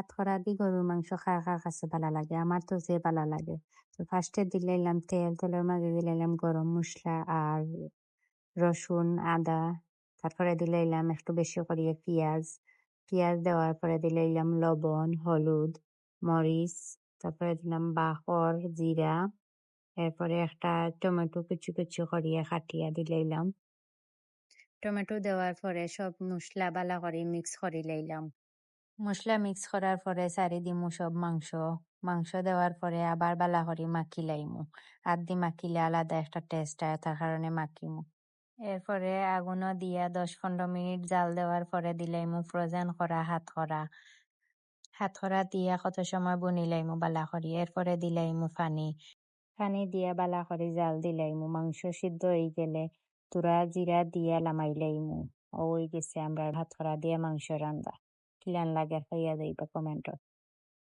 হাতকড়া দি গরুর মাংস কার কার কাছে ভালো লাগে। আমার তো যে ভালো লাগে। তো ফার্স্টে দিলাইলাম তেল তেলের মাঝে দিলাইলাম গরম মশলা আর রসুন আদা তারপরে দিলাইলাম একটু বেশি করিয়ে পেঁয়াজ। পেঁয়াজ দেওয়ার পরে দিলাইলাম লবণ, হলুদ মরিচ তারপরে দিলাম বাখর জিরা এরপরে একটা টমেটো কুচি কুচি করিয়া কাটিয়া দিলাইলাম টমেটো দেওয়ার পরে সব মশলা বালা করে মিক্স করে লাইলাম মশলা মিক্স করার পরে সারি দিমু সব মাংস। মাংস দেওয়ার পরে আবার বালা করে মাখি লাইমু আর দি মাখিলে আলাদা একটা টেস্ট হয় তার কারণে মাখিমু। এরপরে আগুনও দিয়া দশ পনেরো মিনিট জাল দেওয়ার পরে দিলাইমু ফ্রোজেন করা হাত করা হাত করা দিয়া কত সময় বনিলাইমু বালা করি এরপরে দিলাইমু পানি পানি দিয়া বালা করে জাল দিলাইমু মাংস সিদ্ধ হয়ে গেলে তুরা জিরা দিয়া লামাইলাইমু ও হয়ে গেছে আমরা ভাত করা দিয়া মাংস Kilian Lagerfeld y Paco Mentor.